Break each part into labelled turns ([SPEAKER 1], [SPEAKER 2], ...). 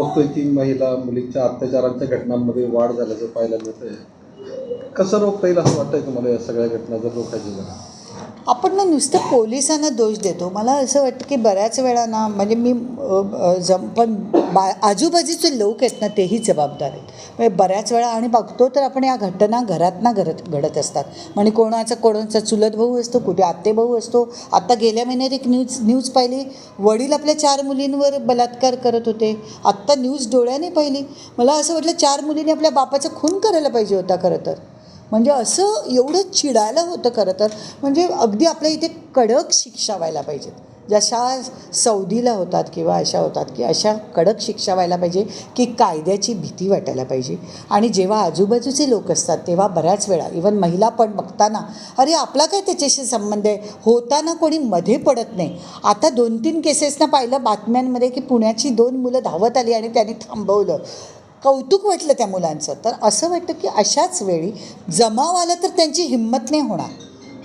[SPEAKER 1] बघतोय की महिला मुलींच्या अत्याचारांच्या घटनांमध्ये वाढ झाल्याचं पाहायला मिळतंय. कसं रोखता येईल असं वाटतंय तुम्हाला या सगळ्या घटना जर रोखायची झाल्या
[SPEAKER 2] आपण ना नुसतं पोलिसांना दोष देतो. मला असं वाटतं की बऱ्याच वेळा ना म्हणजे मी जम पण बा आजूबाजूचे लोक आहेत ना तेही जबाबदार आहेत. म्हणजे बऱ्याच वेळा आणि बघतो तर आपण या घटना घरात ना घडत घडत असतात. म्हणजे कोणाचा कोणाचा चुलत भाऊ असतो कुठे आत्ते भाऊ असतो. आत्ता गेल्या महिन्यात एक न्यूज न्यूज पाहिली. वडील आपल्या चार मुलींवर बलात्कार करत होते. आत्ता न्यूज डोळ्याने पाहिली. मला असं वाटलं चार मुलींनी आपल्या बापाचा खून करायला पाहिजे होता खरं तर. म्हणजे असं एवढं चिडायला होतं खरं तर. म्हणजे अगदी आपल्या इथे कडक शिक्षा व्हायला पाहिजेत. जशा सौदीला होतात किंवा अशा होतात की अशा कडक शिक्षा व्हायला पाहिजे की कायद्याची भीती वाटायला पाहिजे. आणि जेव्हा आजूबाजूचे लोक असतात तेव्हा बऱ्याच वेळा इवन महिला पण बघताना अरे आपला काय त्याच्याशी संबंध आहे? होताना कोणी मध्ये पडत नाही. आता दोन तीन केसेसनं पाहिलं बातम्यांमध्ये की पुण्याची दोन मुलं धावत आली आणि त्यांनी थांबवलं. कौतुक वाटलं त्या मुलांचं. तर असं वाटतं की अशाच वेळी जमाव आला तर त्यांची हिंमत नाही होणार.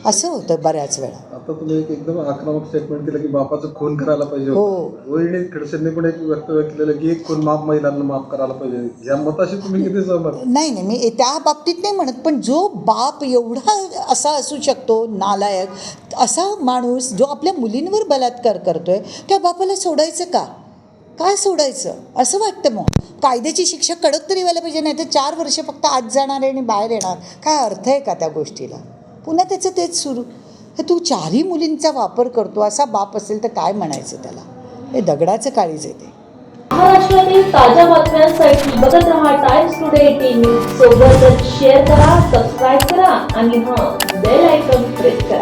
[SPEAKER 2] असं होतं बऱ्याच वेळा.
[SPEAKER 1] आता तुम्ही एक एकदम आक्रमक स्टेटमेंट केलं की बापाचं खून करायला पाहिजे
[SPEAKER 2] हो.
[SPEAKER 1] रोहिणी खडसेंनी पण एक वक्तव्य केलेलं की एक खून माफ महिलांना माफ करायला पाहिजे. या मताशी तुम्ही किती सहमत?
[SPEAKER 2] नाही नाही मी त्या बाबतीत नाही म्हणत पण जो बाप एवढा असा असू शकतो नालायक असा माणूस जो आपल्या मुलींवर बलात्कार करतोय त्या बापाला सोडायचं का? काय सोडायचं? असं वाटतं मग. कायद्याची शिक्षा कडक तरी व्हायला पाहिजे नाही तर चार वर्ष फक्त आत जाणार आहे आणि बाहेर येणार. काय अर्थ आहे का त्या गोष्टीला? पुन्हा त्याचं तेच सुरू. हे तू चारही मुलींचा वापर करतो असा बाप असेल तर काय म्हणायचं त्याला? हे दगडाचं काळीज येते
[SPEAKER 3] महाराष्ट्रातील ताज्या बातम्यांसाठी बघत राहा टाइम्स टुडे टीव्ही सोबतच शेअर करा सबस्क्राईब करा आणि हां बेल आयकॉन प्रेस करा.